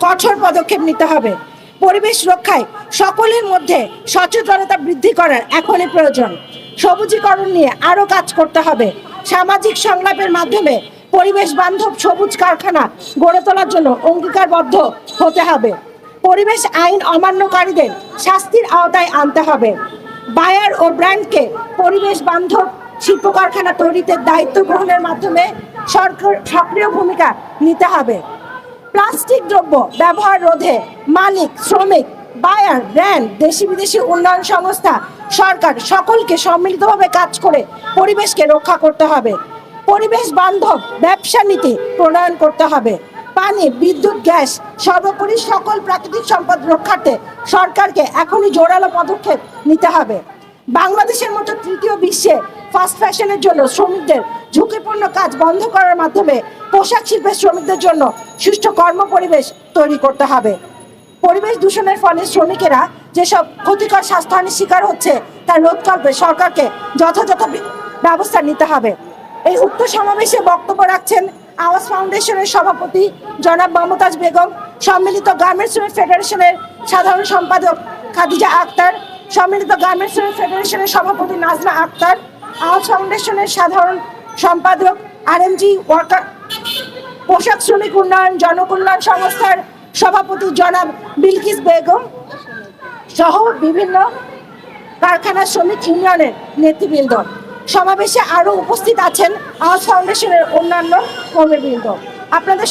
কঠোর পদক্ষেপ নিতে হবে। পরিবেশ রক্ষায় সকলের মধ্যে সচেতনতা বৃদ্ধি করার এখনই প্রয়োজন। সবুজীকরণ নিয়ে আরও কাজ করতে হবে। সামাজিক সংলাপের মাধ্যমে পরিবেশ বান্ধব সবুজ কারখানা গড়ে তোলার জন্য অঙ্গীকারবদ্ধ হতে হবে। পরিবেশ আইন অমান্যকারীদের শাস্তির আওতায় আনতে হবে। বায়ার ও ব্র্যান্ডকে পরিবেশ বান্ধব শিল্প কারখানা তৈরিতে দায়িত্ব গ্রহণের মাধ্যমে সরকার সক্রিয় ভূমিকা নিতে হবে। প্লাস্টিক দ্রব্য ব্যবহার রোধে মালিক, শ্রমিক, বায়ার ব্র্যান্ড দেশি বিদেশি উন্নয়ন সংস্থা, সরকার সকলকে সম্মিলিতভাবে কাজ করে পরিবেশকে রক্ষা করতে হবে। পরিবেশ বান্ধব ব্যবসা নীতি প্রণয়ন করতে হবে। পানি, বিদ্যুৎ, গ্যাস সর্বোপরি সকল প্রাকৃতিক সম্পদ রক্ষার্থে সরকারকে এখনই জোরালো পদক্ষেপ নিতে হবে। বাংলাদেশের মতো তৃতীয় বিশ্বে ফাস্ট ফ্যাশনের জন্য শ্রমিকদের ঝুঁকিপূর্ণ কাজ বন্ধ করার মাধ্যমে পোশাক শিল্পের শ্রমিকদের জন্য সুষ্ঠু কর্ম পরিবেশ তৈরি করতে হবে। পরিবেশ দূষণের ফলে শ্রমিকেরা যেসব ক্ষতিকর স্বাস্থ্যহানির শিকার হচ্ছে তার রোধকল্পে সরকারকে যথাযথ ব্যবস্থা নিতে হবে। এই উক্ত সমাবেশে বক্তব্য রাখছেন আওয়াজ ফাউন্ডেশনের সভাপতি জনাব মমতাজ বেগম, সম্মিলিত গার্মেন্টস শ্রমিক ফেডারেশনের সাধারণ সম্পাদক খাদিজা আক্তার, সম্মিলিত গার্মেন্টস শ্রমিক ফেডারেশনের সভাপতি নাজমা আক্তার, আওয়াজ ফাউন্ডেশনের সাধারণ সম্পাদক, আরএমজি ওয়ার্কার পোশাক শ্রমিক উন্নয়ন, জনকল্যাণ সংস্থার সভাপতি জনাব বিলকিস বেগম সহ বিভিন্ন কারখানা শ্রমিক ইউনিয়নের নেতৃবৃন্দ। সমাবেশে আরও উপস্থিত আছেন আওয়াজ ফাউন্ডেশনের অন্যান্য কর্মীবৃন্দ। আপনাদের